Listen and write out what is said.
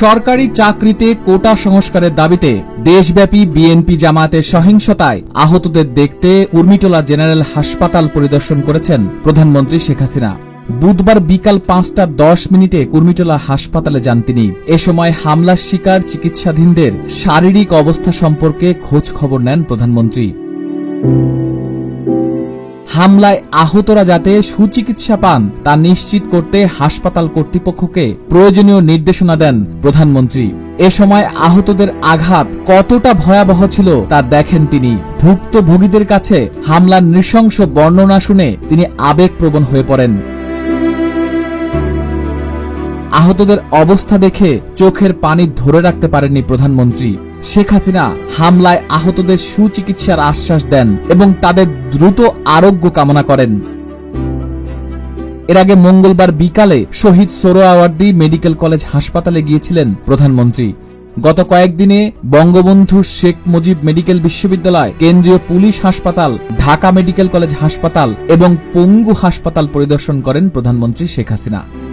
সরকারি চাকরিতে কোটা সংস্কারের দাবিতে দেশব্যাপী বিএনপি জামায়াতের সহিংসতায় আহতদের দেখতে উর্মিটোলা জেনারেল হাসপাতাল পরিদর্শন করেছেন প্রধানমন্ত্রী শেখ হাসিনা। বুধবার বিকাল পাঁচটা দশ মিনিটে কুর্মিটোলা হাসপাতালে যান তিনি। এ সময় হামলার শিকার চিকিৎসাধীনদের শারীরিক অবস্থা সম্পর্কে খোঁজ খবর নেন প্রধানমন্ত্রী। হামলায় আহতরা যাতে সুচিকিৎসা পান, তা নিশ্চিত করতে হাসপাতাল কর্তৃপক্ষকে প্রয়োজনীয় নির্দেশনা দেন প্রধানমন্ত্রী। এ সময় আহতদের আঘাত কতটা ভয়াবহ ছিল তা দেখেন তিনি। ভুক্তভোগীদের কাছে হামলার নৃশংস বর্ণনা শুনে তিনি আবেগপ্রবণ হয়ে পড়েন। আহতদের অবস্থা দেখে চোখের পানি ধরে রাখতে পারেননি প্রধানমন্ত্রী। শেখ হাসিনা হামলায় আহতদের সুচিকিৎসার আশ্বাস দেন এবং তাদের দ্রুত আরোগ্য কামনা করেন। এর আগে মঙ্গলবার বিকালে শহীদ সোহরাওয়ার্দী মেডিকেল কলেজ হাসপাতালে গিয়েছিলেন প্রধানমন্ত্রী। গত কয়েকদিনে বঙ্গবন্ধু শেখ মুজিব মেডিকেল বিশ্ববিদ্যালয়, কেন্দ্রীয় পুলিশ হাসপাতাল, ঢাকা মেডিকেল কলেজ হাসপাতাল এবং পঙ্গু হাসপাতাল পরিদর্শন করেন প্রধানমন্ত্রী শেখ হাসিনা।